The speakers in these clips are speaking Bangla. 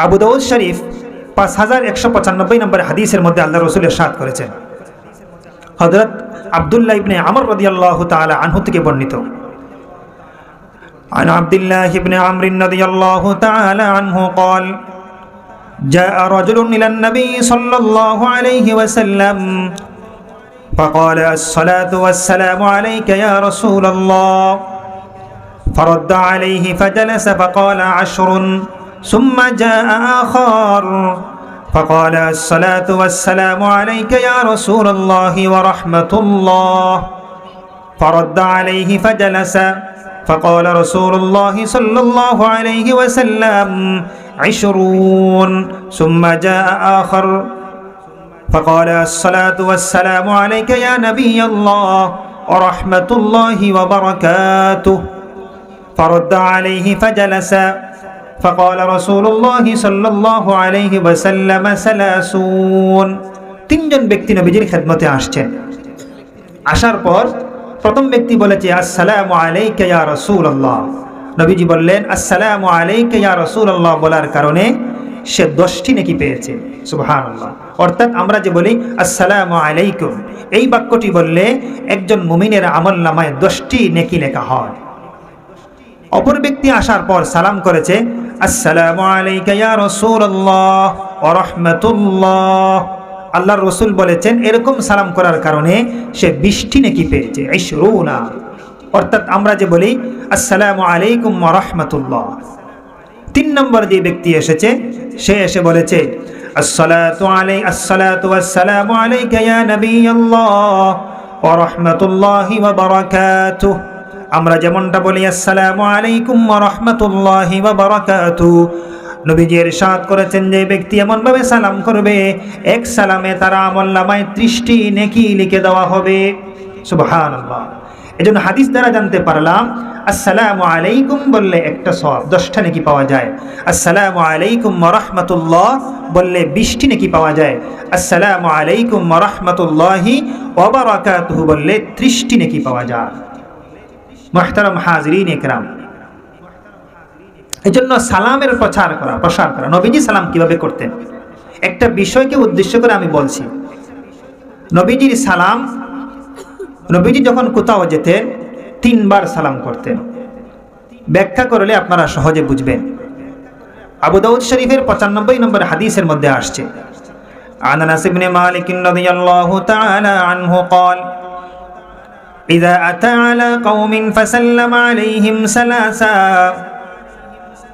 আবু দাউদ শরীফ পাঁচ হাজার একশো পঁচানব্বই নম্বর হাদিসের মধ্যে আল্লাহ রসুলের সাদ করেছেন হজরত আবদুল্লাহ ইবনে আমর রদিয়াল্লাহু তাআলা আনহু থেকে বর্ণিত عن عبد الله بن عمرو رضي الله تعالى عنه قال جاء رجل إلى النبي صلى الله عليه وسلم فقال الصلاة والسلام عليك يا رسول الله فرد عليه فجلس فقال عشر ثم جاء آخر. فقال الصلاة والسلام عليك يا رسول الله ورحمة الله. فرد عليه فجلس. فقال رسول الله صلى الله عليه وسلم عشرون. ثم جاء آخر. فقال الصلاة والسلام عليك يا نبي الله ورحمة الله وبركاته. فرد عليه فجلس. فقال رسول الله صلى الله عليه وسلم سلاسون তিনজন ব্যক্তি নবীজির খেদমতে আসছেন আসার পর প্রথম ব্যক্তি বলেছে আসসালামু আলাইকা ইয়া রাসূলুল্লাহ নবীজি বললেন আসসালামু আলাইকা ইয়া রাসূলুল্লাহ বলার কারণে সে দশটি নেকি পেয়েছে সুবহানাল্লাহ অর্থাৎ আমরা যে বলি আসসালামু আলাইকুম এই বাক্যটি বললে একজন মুমিনের আমল নামায় দশটি নেকি লেখা হয় অপর ব্যক্তি আসার পর সালাম করেছে, আসসালামু আল্লাহর রসুল বলেছেন, এরকম সালাম করার কারণে সে বৃষ্টি নাকি পেয়েছে ইশরুনা অর্থাৎ আমরা যে বলি, আসসালামু আলাইকুম রাহমাতুল্লাহ। তিন নম্বর যে ব্যক্তি এসেছে, সে এসে বলেছে, আসসালাতু আলাই, আসসালাতু ওয়াসসালামু আলাইকা ইয়া নবিয়াল্লাহ ওয়া রাহমাতুল্লাহি ওয়া বারাকাতুহু। আমরা যেমনটা বলি, আসসালামু আলাইকুম রাহমাতুল্লাহি ওয়া বারাকাতুহু। নবীজি এরশাদ করেছেন যে, ব্যক্তি এমনভাবে সালাম করবে, এক সালামে তারা আমল নামায় ত্রিশটি নেকি লিখে দেওয়া হবে। সুবহানাল্লাহ। এজন্য হাদিস দ্বারা জানতে পারলাম, আসসালামু আলাইকুম বললে একটা সব দশটা নেকি পাওয়া যায়। আসসালামু আলাইকুম রহমতুল্লাহ বললে বিশটি নেকি পাওয়া যায়। আসসালামু আলাইকুম রহমতুল্লাহি ওবরাকাতুহু বললে ত্রিশটি নেকি পাওয়া যায়। মোহতারাম হাজরিন একরাম এই জন্য সালামের প্রচার করা প্রসার করা নবীজি সালাম কিভাবে করতেন একটা বিষয়কে উদ্দেশ্য করে আমি বলছি নবীজির সালাম নবীজি যখন কোথাও যেতেন তিনবার সালাম করতেন ব্যাখ্যা করলে আপনারা সহজে বুঝবেন আবু দাউদ শরীফের পঁচানব্বই নম্বর হাদিসের মধ্যে আসছে عن انس بن مالك رضي الله تعالى عنه قال اذا اتى على قوم فسلم عليهم ثلاثا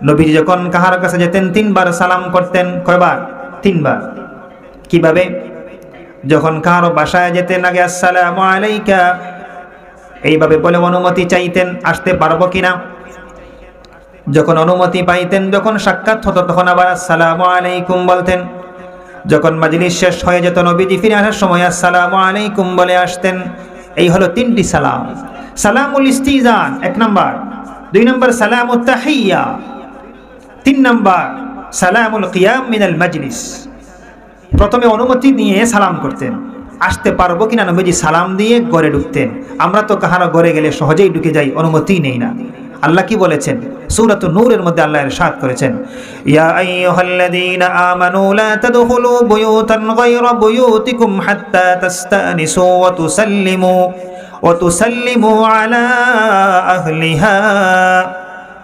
নবীজি যখন কাহার কাছে যেতেন তিনবার সালাম করতেন কয়বার তিনবার কিভাবে যখন কাহারো বাসায় যেতেন আগে আসসালামু আলাইকা এইভাবে বলে অনুমতি চাইতেন আসতে পারবো কিনা যখন অনুমতি পাইতেন যখন সাক্ষাৎ হতো তখন আবার আসসালামু আলাইকুম বলতেন যখন মাজলিস শেষ হয়ে যেত নবীজি ফিরে আসার সময় আসসালামু আলাইকুম বলে আসতেন এই হলো তিনটি সালাম। সালামুল ইস্তিজান, এক নম্বর। দুই নম্বর সালাম তাহিয়া। তিন নম্বর, সালামুল কিয়াম মিনাল মজলিস। প্রথমে অনুমতি নিয়ে সালাম করতেন। আসতে পারব কিনা নবীজি সালাম দিয়ে গড়ে ঢুকতেন। আমরা তো কাহারো গড়ে গেলে সহজেই ঢুকে যাই, অনুমতি নেই না। আল্লাহ কি বলেছেন? সূরাত নূরের মধ্যে আল্লাহ ইরশাদ করেছেন। ইয়া আইয়ুহাল্লাযীনা আমানু লা তাদখুলু বুয়ুতান গায়রা বুয়ুতিকুম হাত্তা তাস্তানিসু ওয়া তুসাল্লিমু ওয়া তুসাল্লিমু আলা আহলিহা।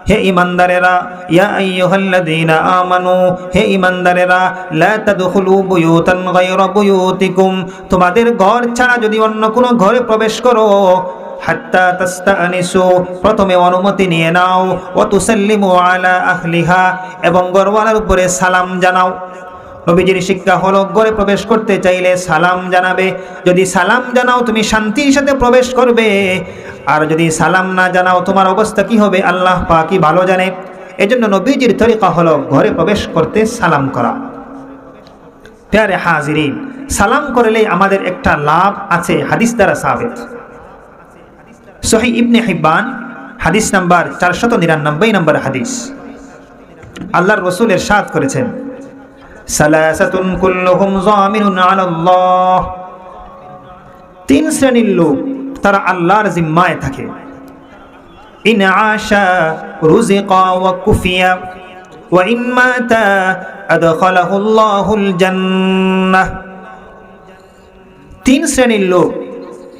হে ইমানদারেরা, ইয়া আইয়ুহাল্লাযীনা আমানু, হে ইমানদারেরা, লা তাদখুলু বুয়ুতান গায়রা বুয়ুতিকুম, তোমাদের ঘর ছাড়া যদি অন্য কোনো ঘরে প্রবেশ করো হাত্তা তাস্তানিসু প্রথমে অনুমতি নিয়ে নাও ওয়া তুসাল্লিমু আলা আহলিহা, এবং ঘরওয়ালার উপরে সালাম জানাও। নবীজির শিক্ষা হলো, ঘরে প্রবেশ করতে চাইলে সালাম জানাবে। যদি সালাম জানাও, তুমি শান্তির সাথে প্রবেশ করবে। আর যদি সালাম না জানাও, তোমার অবস্থা কি হবে? আল্লাহ পাকি ভালো জানে। এজন্য নবীজির তরিকা হলো, ঘরে প্রবেশ করতে সালাম করা। প্যারে হাজিরিন, সালাম করলে আমাদের একটা লাভ আছে, হাদিস দ্বারা সাবেত। সহি ইবনে হিব্বান, হাদিস নাম্বার চারশত নিরানব্বই নম্বর হাদিস। আল্লাহর রসুল এর সাদ করেছেন, সালাসাতুন কুল্লুহুম জামিনুন আলাল্লাহ। তিন শ্রেণির লোক, তারা আল্লাহর জিম্মায় থাকে। ইন আশা রুজিকা ওয়া কুফিয়া, ওয়া ইন মাতা আদখালাহুল্লাহুল জান্নাহ। তিন শ্রেণির লোক,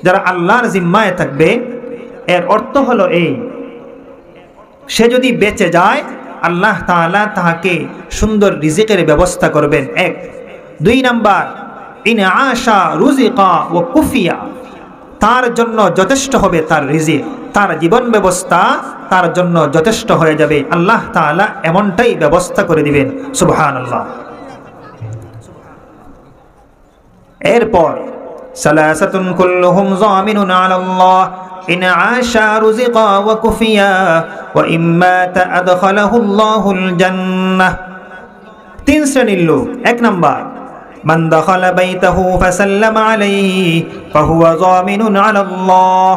যারা আল্লাহর জিম্মায় থাকবে এর অর্থ হলো এই। সে যদি বেঁচে যায়, আল্লাহ তাআলা তাহাকে সুন্দর রিজিকের ব্যবস্থা করবেন। এক। দুই নাম্বার, ইন আশা রুজিকা ও কুফিয়া। তার জন্য যথেষ্ট হবে তার রিজিক। তার জীবন ব্যবস্থা তার জন্য যথেষ্ট হয়ে যাবে। আল্লাহ তাআলা এমনটাই ব্যবস্থা করে দিবেন। সুবহানাল্লাহ। এরপর সালাসাতুন কুল্লুহুম জামিনুন আলাল্লাহ। ইন আশা রুজিকা ওয়া কুফিয়া ওয়া ইম্মা তাদখালাহু আল্লাহুল তিন শ্রেণির এক নাম্বার, মান দখলা বাইতাহু ফাসাল্লাম আলাইহি ফাহুয়া জামিনুন আলাল্লাহ।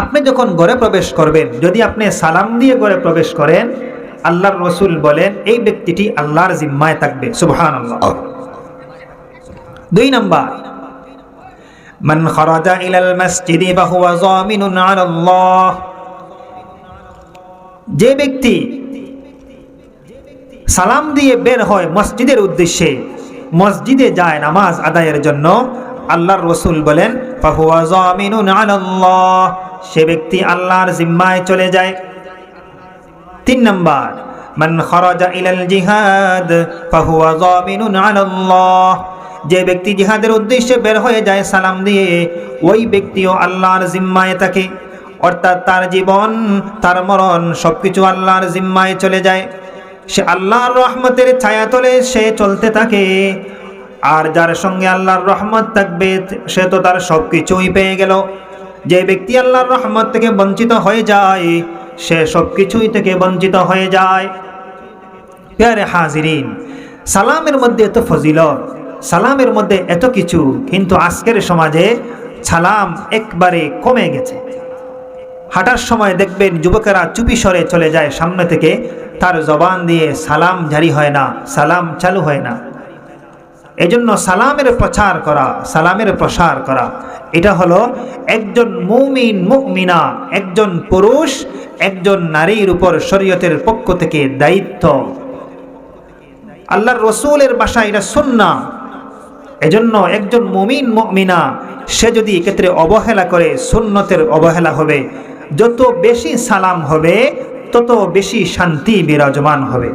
আপনি যখন ঘরে প্রবেশ করবেন, যদি আপনি সালাম দিয়ে ঘরে প্রবেশ করেন, আল্লাহর রসুল বলেন, এই ব্যক্তিটি আল্লাহর জিম্মায় থাকবে সুবহান দুই নাম্বার من خرج إلى المسجد فهو ضامن على الله যে ব্যক্তি সালাম দিয়ে বের হয় মসজিদের উদ্দেশ্যে মসজিদে যায় নামাজ আদায়ের জন্য আল্লাহর রসুল বলেন ফাহুয়া জামিনুন আলাল্লাহ সে ব্যক্তি আল্লাহর জিম্মায় চলে যায় তিন নম্বর মান খরাজা ইলাল জিহাদ ফাহুয়া জামিনুন আলাল্লাহ যে ব্যক্তি জিহাদের উদ্দেশ্যে বের হয়ে যায়, সালাম দিয়ে ওই ব্যক্তিও আল্লাহর জিম্মায় থাকে। অর্থাৎ তার জীবন, তার মরণ, সবকিছু আল্লাহর জিম্মায় চলে যায়। সে আল্লাহর রহমতের ছায়া তলে, সে চলতে থাকে। আর যার সঙ্গে আল্লাহর রহমত থাকবে, সে তো তার সব কিছুই পেয়ে গেল। যে ব্যক্তি আল্লাহর রহমত থেকে বঞ্চিত হয়ে যায়, সে সব কিছুই থেকে বঞ্চিত হয়ে যায়। প্যারে হাজিরিন, সালামের মধ্যে তো ফজিলত। সালামের মধ্যে এত কিছু, কিন্তু আজকের সমাজে সালাম একবারে কমে গেছে। হাঁটার সময় দেখবেন যুবকেরা চুপি সরে চলে যায় সামনে থেকে, তার জবান দিয়ে সালাম জারি হয় না, সালাম চালু হয় না। এজন্য সালামের প্রচার করা, সালামের প্রসার করা, এটা হলো একজন মুমিন, মুমিনা, একজন পুরুষ, একজন নারীর উপর শরীয়তের পক্ষ থেকে দায়িত্ব। আল্লাহর রসুলের বাসা এটা সুন্না এজন্য একজন মমিন, মমিনা, সে যদি এক্ষেত্রে অবহেলা করে, সুন্নতের অবহেলা হবে, যত বেশি সালাম হবে, তত বেশি শান্তি বিরাজমান হবে।